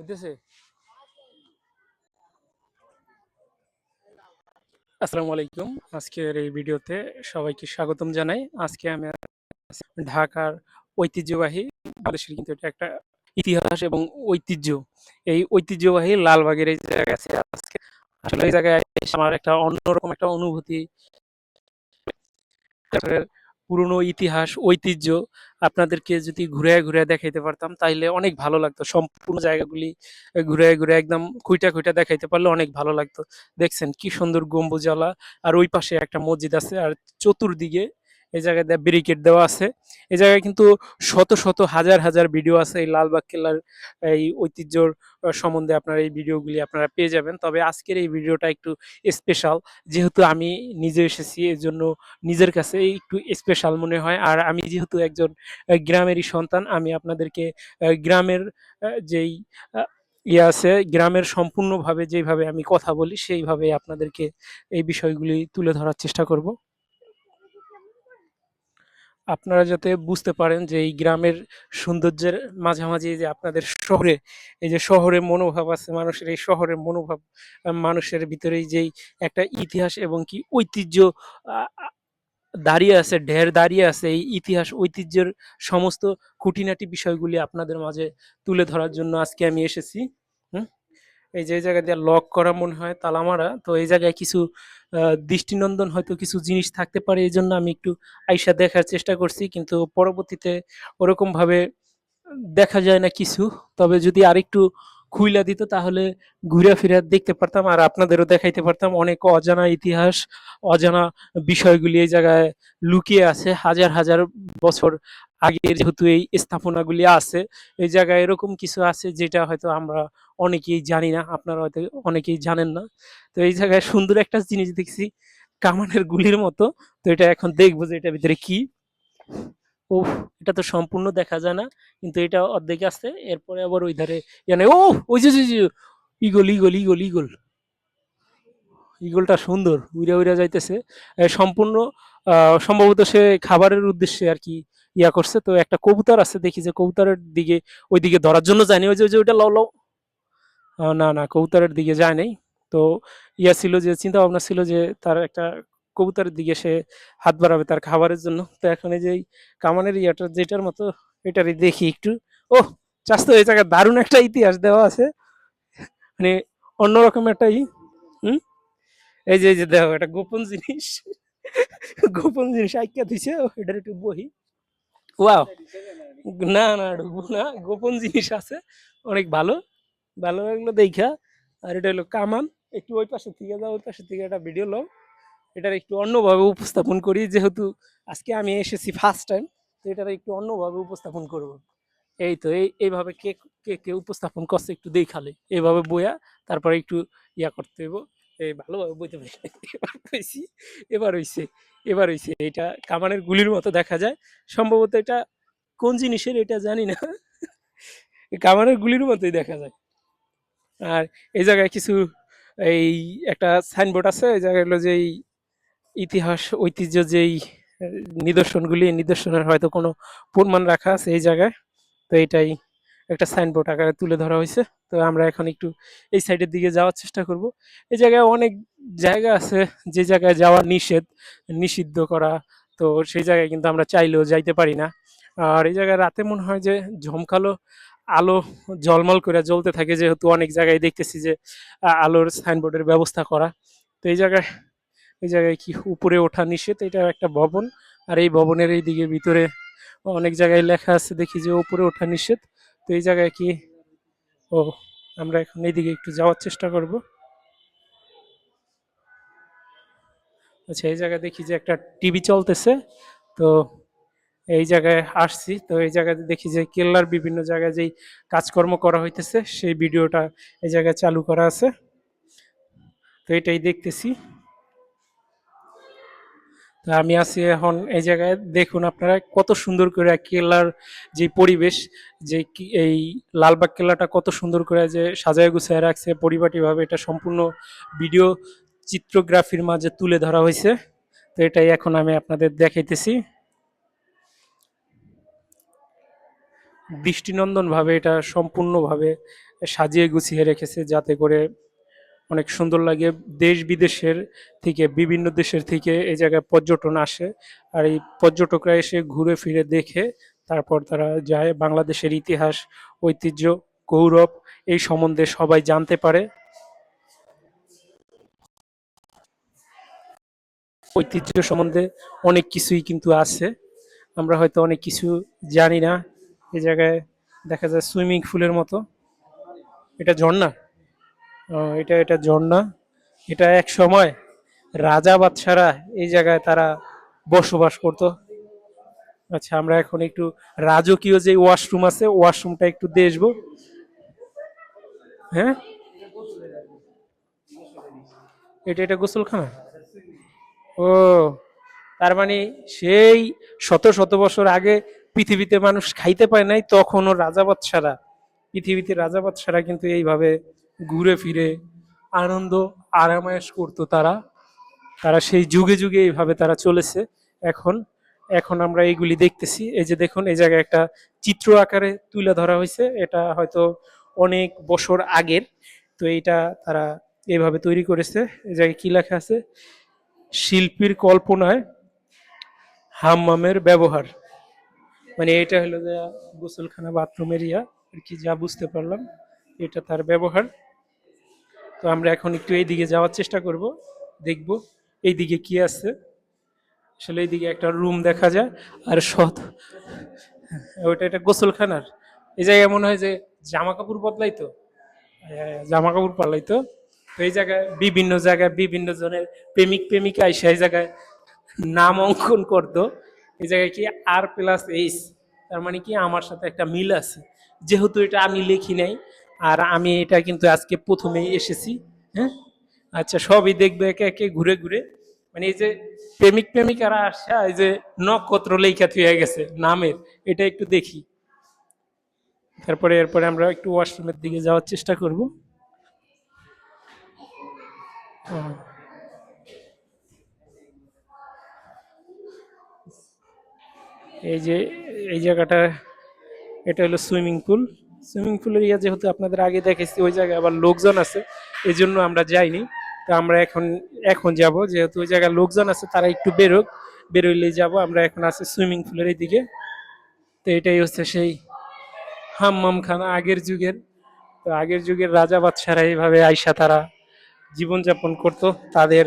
হইতেছে। আসসালামু আলাইকুম। আজকের এই ভিডিওতে সবাইকে স্বাগতম জানাই। আজকে আমি ঢাকার ঐতিহ্যবাহী, বাংলাদেশের কিন্তু এটা একটা ইতিহাস এবং ঐতিহ্য। এই ঐতিহ্যবাহী লালবাগের এই জায়গায় আছে। আজকে আসলে এই জায়গায় আমার একটা অন্যরকম একটা অনুভূতি। পুরনো ইতিহাস, ঐতিহ্য আপনাদেরকে যদি ঘুরে ঘুরে দেখাইতে পারতাম, তাইলে অনেক ভালো লাগতো। সম্পূর্ণ জায়গাগুলি ঘুরে ঘুরে একদম খুঁটা খুঁটা দেখাইতে পারলে অনেক ভালো লাগতো। দেখছেন কি সুন্দর গম্বুজওয়ালা, আর ওই পাশে একটা মসজিদ আছে, আর চতুর্দিকে এই জায়গায় ব্যারিকেড দেওয়া আছে। এই জায়গায় কিন্তু শত শত হাজার হাজার ভিডিও আছে। এই লালবাগ কেল্লার, এই ঐতিহ্যর সম্বন্ধে আপনারা এই ভিডিওগুলি আপনারা পেয়ে যাবেন। তবে আজকের এই ভিডিওটা একটু স্পেশাল যেহেতু আমি নিজে এসেছি এর জন্য নিজের কাছে একটু স্পেশাল মনে হয়। আর আমি যেহেতু একজন গ্রামেরই সন্তান, আমি আপনাদেরকে গ্রামের যেই ইয়ে আছে, গ্রামের সম্পূর্ণভাবে যেভাবে আমি কথা বলি সেইভাবে আপনাদেরকে এই বিষয়গুলি তুলে ধরার চেষ্টা করব। আপনারা যাতে বুঝতে পারেন যে এই গ্রামের সৌন্দর্যের মাঝামাঝি যে আপনাদের শহরে, এই যে শহরের মনোভাব আছে, মানুষের এই শহরের মনোভাব মানুষের ভিতরেই যেই একটা ইতিহাস এবং কি ঐতিহ্য দাঁড়িয়ে আছে, ঢের দাঁড়িয়ে আছে, এই ইতিহাস, ঐতিহ্যের সমস্ত খুঁটিনাটি বিষয়গুলি আপনাদের মাঝে তুলে ধরার জন্য আজকে আমি এসেছি। এই যে জায়গা দিয়ে লক করা মনে হয় তালামারা, তো এই জায়গায় কিছু দৃষ্টিনন্দন হয়তো কিছু জিনিস থাকতে পারে, এই জন্য আমি একটু আইসা দেখার চেষ্টা করছি, কিন্তু পরবর্তীতে ওরকমভাবে দেখা যায় না কিছু। তবে যদি আরেকটু খুইলা দিত, তাহলে ঘুরে ফিরে দেখতে পারতাম আর আপনাদেরও দেখাইতে পারতাম। অনেক অজানা ইতিহাস, অজানা বিষয়গুলি এই জায়গায় লুকিয়ে আছে। হাজার হাজার বছর আগের যেহেতু এই স্থাপনাগুলি আছে, এই জায়গায় এরকম কিছু আছে যেটা হয়তো আমরা অনেকেই জানি না, আপনারা হয়তো অনেকেই জানেন না। তো এই জায়গায় সুন্দর একটা জিনিস দেখছি, কামানের গুলির মতো। তো এটা এখন দেখব যে এটার ভিতরে কি। ও এটা তো সম্পূর্ণ দেখা যায় না, কিন্তু এটা অর্ধেক আসছে এরপরে আবার ওই ধারে জানে ও ওই যে ইগল ইগল ইগল ইগল ইগলটা সুন্দর, উইরা উইরা যাইতেছে। সম্পূর্ণ সম্ভবত সে খাবারের উদ্দেশ্যে আর কি ইয়া করছে। তো একটা কবুতর আছে, দেখি যে কবুতরের দিকে ওই দিকে ধরার জন্য যায়নি ওই যে ওই যে, ওইটা লও লও। না না, কবুতরের দিকে যায় নাই। তো ইয়া ছিল যে চিন্তা ভাবনা ছিল যে, তার একটা কবুতরের দিকে সে হাত বাড়াবে তার খাবারের জন্য। তো এখন এই যে কামানের ইয়াটা, যেটার মতো এটারই দেখি একটু। ও চাষ তো এই জায়গায় দারুণ একটা ইতিহাস দেওয়া আছে। মানে অন্যরকম একটা ই, হুম? এই যে এই যে দেখো একটা গোপন জিনিস। গোপন জিনিস আইকা দিছে এটার একটু বহি। ওয়াও! না না, ঢুকবো না। গোপন জিনিস আছে, অনেক ভালো। ভালো লাগল দেখা। আর এটা হলো কামান। একটু ওই পাশে থেকে যাও, ওই পাশে থেকে একটা ভিডিও লও। এটার একটু অন্যভাবে উপস্থাপন করি, যেহেতু আজকে আমি এসেছি ফার্স্ট টাইম তো এটার একটু অন্যভাবে উপস্থাপন করব। এই তো, এই, এইভাবে কে কে কে উপস্থাপন করছে একটু দেখালে। এইভাবে বইয়া, তারপরে একটু ইয়া করতে হইব। এই ভালোভাবে বইতে পারি এবার হইছে এবার হইছে। এটা কামানের গুলির মতো দেখা যায়। সম্ভবত এটা কোন জিনিসের এটা জানি না। কামানের গুলির মতোই দেখা যায়। আর এই জায়গায় কিছু, এই একটা সাইনবোর্ড আছে, এই জায়গায় হলো যে এই ইতিহাস, ঐতিহ্য যেই নিদর্শনগুলি নিদর্শনের হয়তো কোনো প্রমাণ রাখা আছে এই জায়গায়। তো এটাই একটা সাইনবোর্ড আকারে তুলে ধরা হয়েছে। তো আমরা এখন একটু এই সাইডের দিকে যাওয়ার চেষ্টা করব। এই জায়গায় অনেক জায়গা আছে যে জায়গায় যাওয়া নিষেধ, নিষিদ্ধ করা। তো সেই জায়গায় কিন্তু আমরা চাইলেও যাইতে পারি না। আর এই জায়গায় রাতে মনে হয় যে ঝমকালো আলো ঝলমল করে জ্বলতে থাকে। যেহেতু অনেক জায়গায় দেখতেছি যে আলোর সাইনবোর্ডের ব্যবস্থা করা। তো এই জায়গায় এই জায়গায় কি উপরে ওঠা নিষেধ? এটা একটা ভবন। আর এই ভবনের এই দিকে ভিতরে অনেক জায়গায় লেখা আছে, দেখি যে উপরে ওঠা নিষেধ। তো এই জায়গায় কি? ও, আমরা এখন এইদিকে একটু যাওয়ার চেষ্টা করব। আচ্ছা এই জায়গায় দেখি যে একটা টিভি চলতেছে। তো এই জায়গায় আসছি। তো এই জায়গাতে দেখি যে কেল্লার বিভিন্ন জায়গায় যেই কাজকর্ম করা হইতেছে, সেই ভিডিওটা এই জায়গায় চালু করা আছে। তো এটাই দেখতেছি। আমি আছি এখন এই জায়গায়। দেখুন আপনারা কত সুন্দর করে কেল্লার যে পরিবেশ, যে এই লালবাগ কেল্লাটা কত সুন্দর করে যে সাজায় গুছায় রাখছে। পরিপাটিভাবে এটা সম্পূর্ণ ভিডিও চিত্রগ্রাফির মাঝে তুলে ধরা হয়েছে। তো এটাই এখন আমি আপনাদের দেখাইতেছি। দৃষ্টিনন্দন ভাবে এটা সম্পূর্ণভাবে সাজিয়ে গুছিয়ে রেখেছে যাতে করে অনেক সুন্দর লাগে। দেশ বিদেশের থেকে, বিভিন্ন দেশের থেকে এই জায়গায় পর্যটন আসে। আর এই পর্যটকরা এসে ঘুরে ফিরে দেখে, তারপর তারা যায়। বাংলাদেশের ইতিহাস, ঐতিহ্য, গৌরব, এই সম্বন্ধে সবাই জানতে পারে। ঐতিহ্য সম্বন্ধে অনেক কিছুই কিন্তু আছে। আমরা হয়তো অনেক কিছু জানি না। এই জায়গায় দেখা যায় সুইমিং পুলের মতো। এটা ঝর্ণা। এটা এটা ঝর্ণা। এটা এক সময় রাজা বাদশারা এই জায়গায় তারা বসবাস করতো। আচ্ছা আমরা এখন একটু রাজকীয় যে ওয়াশরুম আছে, ওয়াশরুমটা একটু দেখব। হ্যাঁ? এটা এটা গোসলখানা? ও, তার মানে সেই শত শত বছর আগে পৃথিবীতে মানুষ খাইতে পায় নাই, তখনও রাজা বাদশারা, পৃথিবীতে রাজা বাদশারা কিন্তু এইভাবে ঘুরে ফিরে আনন্দ, আরামায়েশ করতো তারা। তারা সেই যুগে যুগে এইভাবে তারা চলেছে। এখন এখন আমরা এইগুলি দেখতেছি। এই যে দেখুন, এই জায়গায় একটা চিত্র আকারে তুলে ধরা হয়েছে। এটা হয়তো অনেক বছর আগের। তো এইটা তারা এইভাবে তৈরি করেছে। এই জায়গায় কি লেখা আছে? শিল্পীর কল্পনায় হাম্মামের ব্যবহার। মানে এটা হলো যে গোসলখানা বাথরুম এরিয়া আর কি যা বুঝতে পারলাম, এটা তার ব্যবহার। তো আমরা এখন একটু এই দিকে যাওয়ার চেষ্টা করব দেখব এই দিকে কি আছে। আসলে এইদিকে একটা রুম দেখা যায় আর সৎ ওইটা এটা গোসলখানার। এই জায়গায় মনে হয় যে জামা কাপড় বদলাইতো হ্যাঁ, জামা কাপড় পাল্লাইতো তো এই জায়গায় বিভিন্ন জায়গায় বিভিন্ন জনের প্রেমিক প্রেমিকা এসে এই জায়গায় নাম অঙ্কন করতো। এই জায়গায় কি আর প্লাস এইচ তার মানে কি আমার সাথে একটা মিল আছে। যেহেতু এটা আমি লিখি নাই আর আমি এটা কিন্তু আজকে প্রথমেই এসেছি হ্যাঁ? আচ্ছা সবই দেখবে একে একে ঘুরে ঘুরে। মানে এই যে প্রেমিক প্রেমিকারা আসা এই যে নক্ষত্র লেখা থুয়ে গেছে, নামের, এটা একটু দেখি। তারপরে, এরপরে আমরা একটু ওয়াশরুমের দিকে যাওয়ার চেষ্টা করব। এই যে, এই জায়গাটা, এটা হলো সুইমিং পুল। সুইমিং পুলের ইয়া যেহেতু আপনাদের আগে দেখেছি, ওই জায়গায় আবার লোকজন আছে এই জন্য আমরা যাইনি। তো আমরা এখন এখন যাব, যেহেতু ওই জায়গায় লোকজন আছে, তারা একটু বেরোক বেরোইলে যাব। আমরা এখন আছি সুইমিং পুলের এই দিকে তো এটাই হচ্ছে সেই হাম্মাম খানা আগের যুগের। তো আগের যুগের রাজা বাদশারা এইভাবে আইসা তারা জীবনযাপন করত। তাদের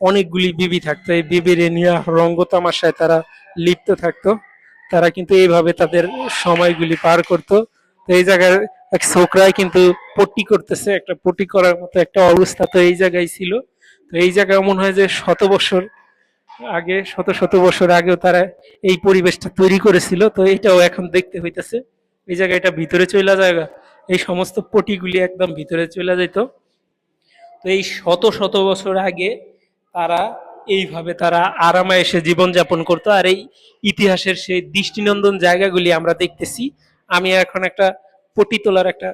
অনেকগুলি বিবি থাকতো। এই বিবির নিয়ে রঙ্গ তামাশায় তারা লিপ্ত থাকতো। তারা কিন্তু এইভাবে তাদের সময়গুলি পার করতো। এই জায়গার এক ছোকরাই কিন্তু পট্টি করতেছে, একটা পট্টি করার মতো একটা অবস্থা তো এই জায়গায় ছিল। তো এই জায়গায় মনে হয় যে শত বছর আগে, শত শত বছর আগেও তারা এই পরিবেশটা তৈরি করেছিল, তো এইটাও এখন দেখতে হইতেছে। এই জায়গায় এটা ভিতরে চলে জায়গা এই সমস্ত পটিগুলি একদম ভিতরে চলে যেত তো এই শত শত বছর আগে তারা এইভাবে তারা আরামে এসে জীবনযাপন করতো, আর এই ইতিহাসের সেই দৃষ্টিনন্দন জায়গাগুলি আমরা দেখতেছি। আমি এখন একটা পটি তোলার একটা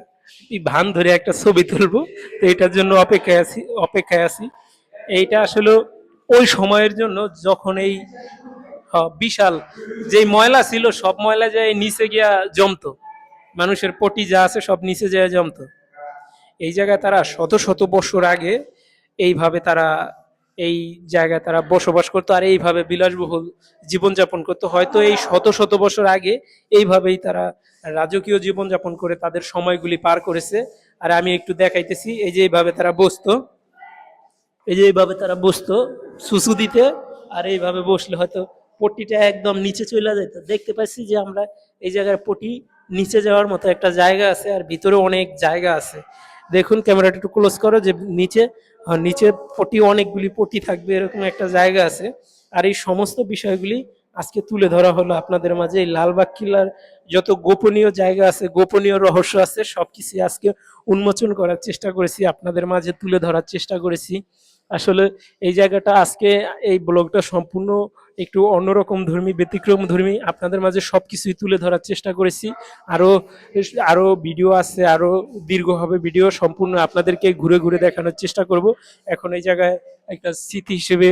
ভান ধরে একটা ছবি তুলবো। তো এটার জন্য অপেক্ষায় আছি অপেক্ষায় আছি। এইটা আসলে ওই সময়ের জন্য যখন এই বিশাল যে ময়লা ছিল, সব ময়লা যায় নিচে গিয়া জমতো। মানুষের পটি যা আছে সব নিচে যায় জমতো। এই জায়গায় তারা শত শত বছর আগে এইভাবে তারা এই জায়গায় তারা বসবাস করতো আর এইভাবে বিলাসবহুল জীবনযাপন করতো। হয়তো এই শত শত বছর আগে এইভাবেই তারা রাজকীয় জীবনযাপন করে তাদের সময়গুলি পার করেছে। আর আমি একটু দেখাইতেছি, এই যে এইভাবে তারা বসতো, এই যে এইভাবে তারা বসতো সুসু দিতে, আর এইভাবে বসলে হয়তো পট্টিটা একদম নিচে চলে যেত। দেখতে পাচ্ছি যে আমরা এই জায়গার পটি নিচে যাওয়ার মতো একটা জায়গা আছে আর ভিতরে অনেক জায়গা আছে। দেখুন, ক্যামেরাটা একটু ক্লোজ করো যে নিচে নিচে পটি অনেকগুলি পটি থাকবে, এরকম একটা জায়গা আছে। আর এই সমস্ত বিষয়গুলি আজকে তুলে ধরা হলো আপনাদের মাঝে। এই লালবাগ কিল্লার যত গোপনীয় জায়গা আছে, গোপনীয় রহস্য আছে সব সবকিছু আজকে উন্মোচন করার চেষ্টা করেছি, আপনাদের মাঝে তুলে ধরার চেষ্টা করেছি। আসলে এই জায়গাটা আজকে এই ব্লগটা সম্পূর্ণ একটু অন্যরকম ধর্মী, ব্যতিক্রম ধর্মী। আপনাদের মাঝে সব কিছুই তুলে ধরার চেষ্টা করেছি। আরও আরও ভিডিও আছে আরও দীর্ঘ হবে ভিডিও সম্পূর্ণ আপনাদেরকে ঘুরে ঘুরে দেখানোর চেষ্টা করব। এখন এই জায়গায় একটা স্মৃতি হিসেবে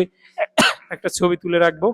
একটা ছবি তুলে রাখব।